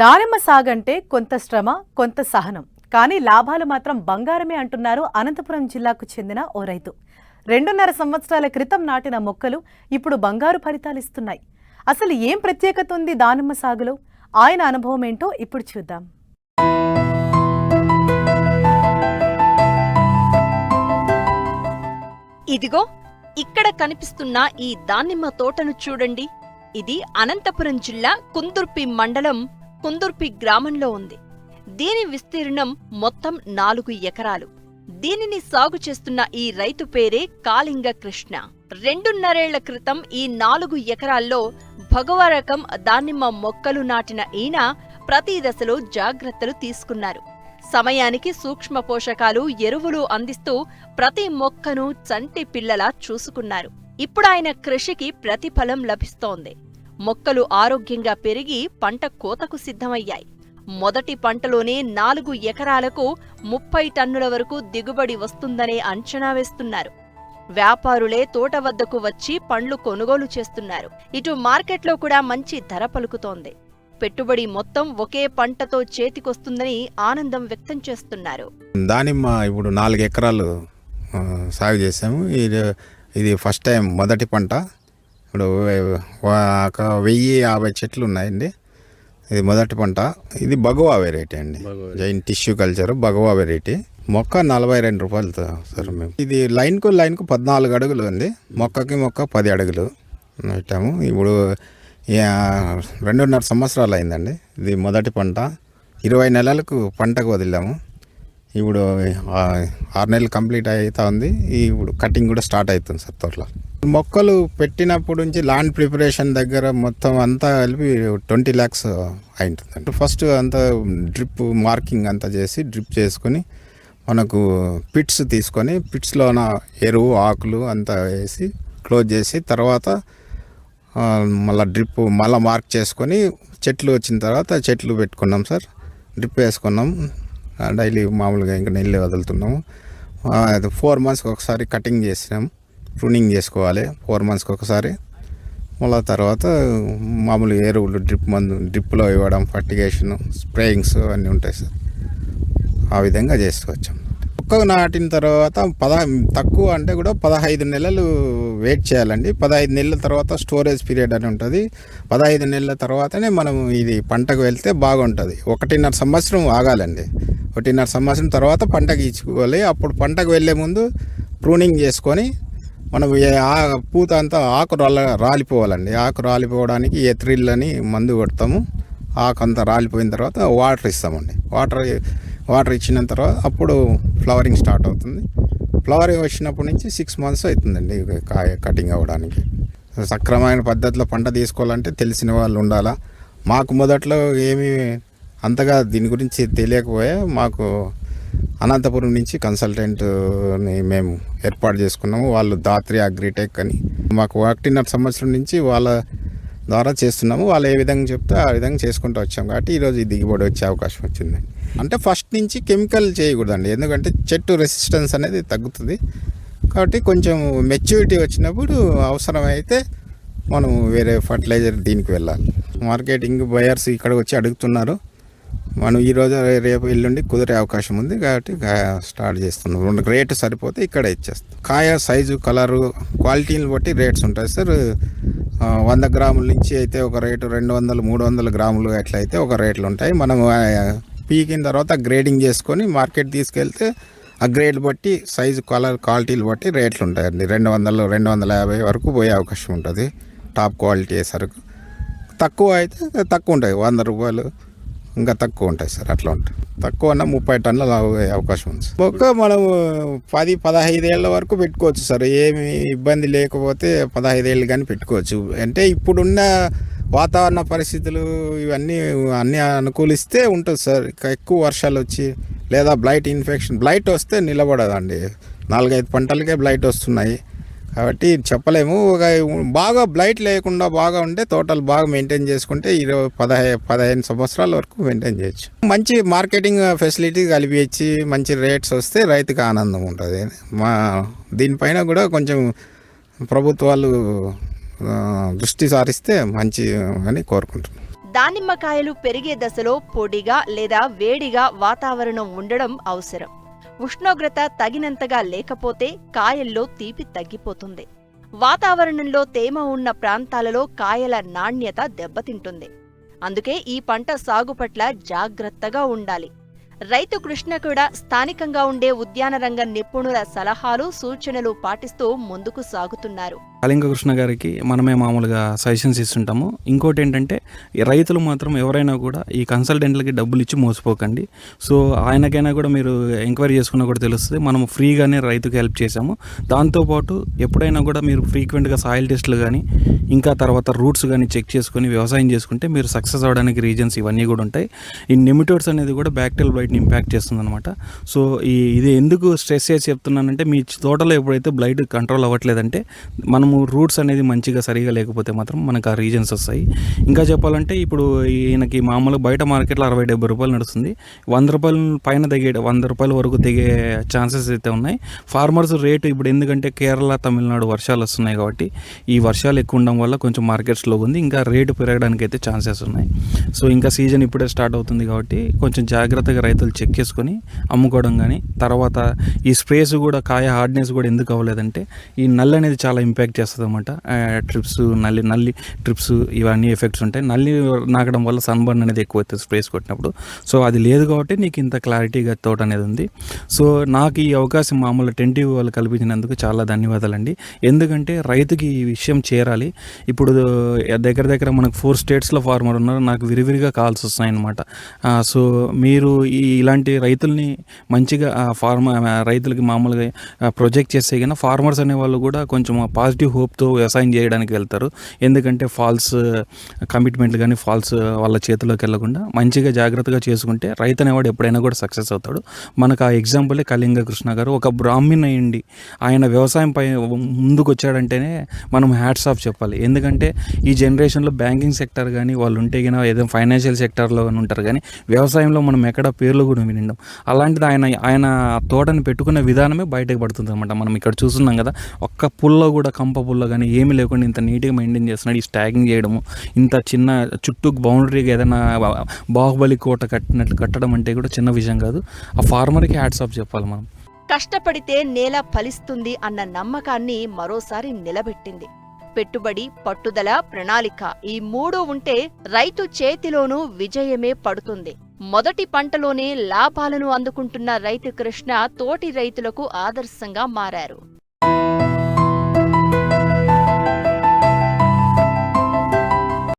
దానిమ్మ సాగంటే కొంత శ్రమ కొంత సహనం. కానీ లాభాలు మాత్రం బంగారమే అంటున్నారు అనంతపురం జిల్లాకు చెందిన ఓ రైతు. రెండున్నర సంవత్సరాల క్రితం నాటిన మొక్కలు ఇప్పుడు బంగారు ఫలితాలు ఇస్తున్నాయి. అసలు ఏం ప్రత్యేకత ఉంది దానిమ్మ సాగులో? ఆయన అనుభవం ఏంటో ఇప్పుడు చూద్దాం. ఇదిగో ఇక్కడ కనిపిస్తున్న ఈ దానిమ్మ తోటను చూడండి. ఇది అనంతపురం జిల్లా కుందుర్పి మండలం కుందుర్పి గ్రామంలో ఉంది. దీని విస్తీర్ణం మొత్తం నాలుగు ఎకరాలు. దీనిని సాగు చేస్తున్న ఈ రైతు పేరే కాళింగ కృష్ణ రెండున్నరేళ్ళ క్రితం ఈ నాలుగు ఎకరాల్లో భగవ రకం దానిమ్మ మొక్కలు నాటిన ఈయన ప్రతి దశలో జాగ్రత్తలు తీసుకున్నారు. సమయానికి సూక్ష్మ పోషకాలు ఎరువులు అందిస్తూ ప్రతి మొక్కను చంటి పిల్లలా చూసుకున్నారు. ఇప్పుడాయన కృషికి ప్రతిఫలం లభిస్తోంది. మొక్కలు ఆరోగ్యంగా పెరిగి పంట కోతకు సిద్ధమయ్యాయి. మొదటి పంటలోనే నాలుగు ఎకరాలకు ముప్పై టన్నుల వరకు దిగుబడి వస్తుందనే అంచనా వేస్తున్నారు. వ్యాపారులే తోట వద్దకు వచ్చి పండ్లు కొనుగోలు చేస్తున్నారు. ఇటు మార్కెట్లో కూడా మంచి ధర పలుకుతోంది. పెట్టుబడి మొత్తం ఒకే పంటతో చేతికొస్తుందని ఆనందం వ్యక్తం చేస్తున్నారు. దానిమ్మ ఇప్పుడు నాలుగు ఎకరాలు సాగు చేసాము ఇది ఫస్ట్ టైం మొదటి పంట. ఇప్పుడు ఒక వెయ్యి యాభై చెట్లు ఉన్నాయండి. ఇది మొదటి పంట. ఇది బగవా వెరైటీ అండి. Jain tissue culture Bhagwa variety. మొక్క నలభై రెండు రూపాయలు సార్ మేము. ఇది లైన్కు లైన్కు పద్నాలుగు అడుగులు ఉంది మొక్కకి మొక్క పది అడుగులు పెట్టాము. ఇప్పుడు రెండున్నర సంవత్సరాలు అయిందండి. ఇది మొదటి పంట. ఇరవై నెలలకు పంటకు వదిలాము. ఇప్పుడు ఆరు నెలలు కంప్లీట్ అవుతా ఉంది. ఇప్పుడు కటింగ్ కూడా స్టార్ట్ అవుతుంది సార్ తోటలో మొక్కలు పెట్టినప్పటి నుంచి ల్యాండ్ ప్రిపరేషన్ దగ్గర మొత్తం అంతా కలిపి ట్వంటీ ల్యాక్స్ అయింటుందండి. ఫస్ట్ అంతా డ్రిప్ మార్కింగ్ అంతా చేసి డ్రిప్ చేసుకొని మనకు పిట్స్ తీసుకొని పిట్స్లోన ఎరువు ఆకులు అంతా వేసి క్లోజ్ చేసి తర్వాత మళ్ళీ డ్రిప్ మళ్ళీ మార్క్ చేసుకొని చెట్లు వచ్చిన తర్వాత చెట్లు పెట్టుకున్నాం సార్. డ్రిప్ వేసుకున్నాం. డైలీ మామూలుగా ఇంకా నీళ్ళు వదులుతున్నాము. అది ఫోర్ మంత్స్కి ఒకసారి కటింగ్ చేసినాం. ప్రూనింగ్ చేసుకోవాలి. ఫోర్ మంత్స్కి ఒకసారి. మళ్ళీ తర్వాత మామూలు ఎరువులు డ్రిప్ మందు డ్రిప్లో ఇవ్వడం ఫర్టిగేషన్ స్ప్రేయింగ్స్ అన్నీ ఉంటాయి సార్. ఆ విధంగా చేసుకోవచ్చు. మొక్క నాటిన తర్వాత పద తక్కువ అంటే కూడా పదహైదు నెలలు వెయిట్ చేయాలండి. పదహైదు నెలల తర్వాత స్టోరేజ్ పీరియడ్ అని ఉంటుంది. పదహైదు నెలల తర్వాతనే మనం ఇది పంటకు వెళ్తే బాగుంటుంది. ఒకటిన్నర సంవత్సరం ఆగాలండి. ఒకటిన్నర సంవత్సరం తర్వాత పంటకి ఇచ్చుకోవాలి. అప్పుడు పంటకు వెళ్ళే ముందు ప్రూనింగ్ చేసుకొని మనం ఆ- పూత అంతా ఆకు రాల రాలిపోవాలండి. ఆకు రాలిపోవడానికి ఎత్రిల్ అని మందు కొడతాము. ఆకు అంతా రాలిపోయిన తర్వాత వాటర్ ఇస్తామండి. వాటర్ వాటర్ ఇచ్చిన తర్వాత అప్పుడు ఫ్లవరింగ్ స్టార్ట్ అవుతుంది. ఫ్లవరింగ్ వచ్చినప్పటి నుంచి సిక్స్ మంత్స్ అవుతుందండి కాయ కటింగ్ అవ్వడానికి. సక్రమైన పద్ధతిలో పంట తీసుకోవాలంటే తెలిసిన వాళ్ళు ఉండాలా. మాకు మొదట్లో ఏమీ అంతగా దీని గురించి తెలియకపోయా మాకు అనంతపురం నుంచి కన్సల్టెంట్ని uh, మేము ఏర్పాటు చేసుకున్నాము. వాళ్ళు దాత్రి అగ్రిటెక్ అని. మాకు ఒకటిన్నర సంవత్సరం నుంచి వాళ్ళ ద్వారా చేస్తున్నాము. వాళ్ళు ఏ విధంగా చెప్తే ఆ విధంగా చేసుకుంటూ వచ్చాం కాబట్టి ఈరోజు ఈ దిగుబడి వచ్చే అవకాశం వచ్చిందండి. అంటే ఫస్ట్ నుంచి కెమికల్ చేయకూడదండి. ఎందుకంటే చెట్టు రెసిస్టెన్స్ అనేది తగ్గుతుంది. కాబట్టి కొంచెం మెచ్యూరిటీ వచ్చినప్పుడు అవసరమైతే మనం వేరే ఫర్టిలైజర్ దీనికి వెళ్ళాలి. మార్కెటింగ్ బయర్స్ ఇక్కడ వచ్చి అడుగుతున్నారు. మనం ఈరోజు రేపు ఎల్లుండి కుదిరే అవకాశం ఉంది కాబట్టి స్టార్ట్ చేస్తున్నాం. రెండు రేటు సరిపోతే ఇక్కడ ఇచ్చేస్తాం. కాయ సైజు కలరు క్వాలిటీని బట్టి రేట్స్ ఉంటాయి సార్. వంద గ్రాముల నుంచి అయితే ఒక రేటు రెండు వందలు మూడు వందల గ్రాములు అట్లయితే ఒక రేట్లు ఉంటాయి. మనం పీకిన తర్వాత గ్రేడింగ్ చేసుకొని మార్కెట్ తీసుకెళ్తే ఆ గ్రేడ్ బట్టి సైజు కలర్ క్వాలిటీలు బట్టి రేట్లు ఉంటాయండి. రెండు వందలు రెండు వందల యాభై వరకు పోయే అవకాశం ఉంటుంది. టాప్ క్వాలిటీ సరుకు తక్కువ అయితే తక్కువ ఉంటాయి. వంద రూపాయలు ఇంకా తక్కువ ఉంటాయి సార్ అట్లా ఉంటాయి. తక్కువ అన్న ముప్పై టన్నుల అవకాశం ఉంది సార్. మొక్క మనం పది పదహైదు ఏళ్ళ వరకు పెట్టుకోవచ్చు సార్. ఏమి ఇబ్బంది లేకపోతే పదహైదు ఏళ్ళు కానీ పెట్టుకోవచ్చు. అంటే ఇప్పుడున్న వాతావరణ పరిస్థితులు ఇవన్నీ అన్నీ అనుకూలిస్తే ఉంటుంది సార్. ఎక్కువ వర్షాలు వచ్చి లేదా బ్లైట్ ఇన్ఫెక్షన్ బ్లైట్ వస్తే నిలబడదండి. నాలుగైదు పంటలకే బ్లైట్ వస్తున్నాయి. కాబట్టి చెప్పలేము. ఒక బాగా బ్లైట్ లేకుండా బాగా ఉంటే తోటలు బాగా మెయింటైన్ చేసుకుంటే ఇరవై పదహై పదిహేను సంవత్సరాల వరకు మెయింటైన్ చేయొచ్చు. మంచి మార్కెటింగ్ ఫెసిలిటీ కలిపించి మంచి రేట్స్ వస్తే రైతుకు ఆనందం ఉంటుంది. మా దీనిపైన కూడా కొంచెం ప్రభుత్వాలు దృష్టి సారిస్తే మంచి అని కోరుకుంటున్నాను దానిమ్మకాయలు పెరిగే దశలో పొడిగా లేదా వేడిగా వాతావరణం ఉండడం అవసరం. ఉష్ణోగ్రత తగినంతగా లేకపోతే కాయల్లో తీపి తగ్గిపోతుంది. వాతావరణంలో తేమ ఉన్న ప్రాంతాలలో కాయల నాణ్యత దెబ్బతింటుంది. అందుకే ఈ పంట సాగు పట్ల జాగ్రత్తగా ఉండాలి. రైతు కృష్ణ కూడా స్థానికంగా ఉండే ఉద్యానరంగ నిపుణుల సలహాలు సూచనలు పాటిస్తూ ముందుకు సాగుతున్నారు. కళింగ కృష్ణ గారికి మనమే మామూలుగా సజెషన్స్ ఇస్తుంటాము. ఇంకోటి ఏంటంటే రైతులు మాత్రం ఎవరైనా కూడా ఈ కన్సల్టెంట్లకి డబ్బులు ఇచ్చి మోసపోకండి. సో ఆయనకైనా కూడా మీరు ఎంక్వైరీ చేసుకున్నా కూడా తెలుస్తుంది. మనం ఫ్రీగానే రైతుకి హెల్ప్ చేసాము దాంతోపాటు ఎప్పుడైనా కూడా మీరు ఫ్రీక్వెంట్గా సాయిల్ టెస్ట్లు కానీ ఇంకా తర్వాత రూట్స్ కానీ చెక్ చేసుకొని వ్యవసాయం చేసుకుంటే మీరు సక్సెస్ అవ్వడానికి రీజన్స్ ఇవన్నీ కూడా ఉంటాయి. ఈ నెమిటోడ్స్ అనేది కూడా బ్యాక్టీరియల్ బ్లైట్ని ఇంపాక్ట్ చేస్తుంది అనమాట సో ఈ ఇది ఎందుకు స్ట్రెస్ చేసి చెప్తున్నానంటే మీ తోటలో ఎప్పుడైతే బ్లైట్ కంట్రోల్ అవ్వట్లేదంటే మనం మనము రూట్స్ అనేది మంచిగా సరిగా లేకపోతే మాత్రం మనకు ఆ రీజన్స్ వస్తాయి. ఇంకా చెప్పాలంటే ఇప్పుడు ఈయనకి మామూలుగా బయట మార్కెట్లో అరవై డెబ్బై రూపాయలు నడుస్తుంది. వంద రూపాయల పైన దిగే వంద రూపాయల వరకు దిగే ఛాన్సెస్ అయితే ఉన్నాయి. ఫార్మర్స్ రేటు ఇప్పుడు ఎందుకంటే కేరళ తమిళనాడు వర్షాలు వస్తున్నాయి కాబట్టి ఈ వర్షాలు ఎక్కువ ఉండడం వల్ల కొంచెం మార్కెట్ స్లో ఉంది. ఇంకా రేటు పెరగడానికి అయితే ఛాన్సెస్ ఉన్నాయి. సో ఇంకా సీజన్ ఇప్పుడే స్టార్ట్ అవుతుంది కాబట్టి కొంచెం జాగ్రత్తగా రైతులు చెక్ చేసుకొని అమ్ముకోవడం కానీ తర్వాత ఈ స్ప్రేస్ కూడా కాయ హార్డ్నెస్ కూడా ఎందుకు అవ్వలేదంటే ఈ నల్ అనేది చాలా ఇంపాక్ట్ చేస్తుంది అనమాట ట్రిప్స్ నల్లి నల్లి ట్రిప్స్ ఇవన్నీ ఎఫెక్ట్స్ ఉంటాయి. నల్లి నాకడం వల్ల సన్బర్న్ అనేది ఎక్కువ అవుతుంది స్ప్రేస్ కొట్టినప్పుడు. సో అది లేదు కాబట్టి నీకు ఇంత క్లారిటీగా తోట అనేది ఉంది. సో నాకు ఈ అవకాశం మామూలు టెంటీ వాళ్ళు కల్పించినందుకు చాలా ధన్యవాదాలండి. ఎందుకంటే రైతుకి ఈ విషయం చేరాలి. ఇప్పుడు దగ్గర దగ్గర మనకు ఫోర్ స్టేట్స్లో ఫార్మర్ ఉన్నారు. నాకు విరివిరిగా కాల్స్ వస్తున్నాయి అనమాట సో మీరు ఈ ఇలాంటి రైతుల్ని మంచిగా ఫార్మ రైతులకి మామూలుగా ప్రొజెక్ట్ చేస్తే కన్నా ఫార్మర్స్ అనే వాళ్ళు కూడా కొంచెం పాజిటివ్ హోప్తో వ్యవసాయం చేయడానికి వెళ్తారు. ఎందుకంటే ఫాల్స్ కమిట్మెంట్లు కానీ ఫాల్స్ వాళ్ళ చేతిలోకి వెళ్ళకుండా మంచిగా జాగ్రత్తగా చేసుకుంటే రైతు అనేవాడు ఎప్పుడైనా కూడా సక్సెస్ అవుతాడు. మనకు ఆ ఎగ్జాంపులే కళింగ కృష్ణ గారు. ఒక బ్రాహ్మణ్ అయ్యండి. ఆయన వ్యవసాయం పై ముందుకు వచ్చాడంటేనే మనం హ్యాట్స్ ఆఫ్ చెప్పాలి. ఎందుకంటే ఈ జనరేషన్లో బ్యాంకింగ్ సెక్టర్ కానీ వాళ్ళు ఉంటే కానీ ఏదైనా ఫైనాన్షియల్ సెక్టర్లో కానీ ఉంటారు కానీ వ్యవసాయంలో మనం ఎక్కడ పేర్లు కూడా వినిండం. అలాంటిది ఆయన ఆయన తోటని పెట్టుకునే విధానమే బయటకు పడుతుంది అనమాట మనం ఇక్కడ చూస్తున్నాం కదా ఒక్క పుల్లో కూడా కంప పుల్ల కానీ ఏమీ లేకుండా ఇంత నీట్గా మెయింటైన్ చేస్తున్నాడు. ఈ స్టాగింగ్ చేయడము ఇంత చిన్న చుట్టూ బౌండరీగా ఏదైనా బాహుబలి కోట కట్టినట్లు కట్టడం అంటే కూడా చిన్న విషయం కాదు. ఆ ఫార్మర్కి హ్యాట్స్ ఆఫ్ చెప్పాలి మనం. కష్టపడితే నేల ఫలిస్తుంది అన్న నమ్మకాన్ని మరోసారి నిలబెట్టింది. పెట్టుబడి పట్టుదల ప్రణాళిక ఈ మూడు ఉంటే రైతు చేతిలోనూ విజయమే పడుతుంది. మొదటి పంటలోనే లాభాలను అందుకుంటున్న రైతు కృష్ణ తోటి రైతులకు ఆదర్శంగా మారారు.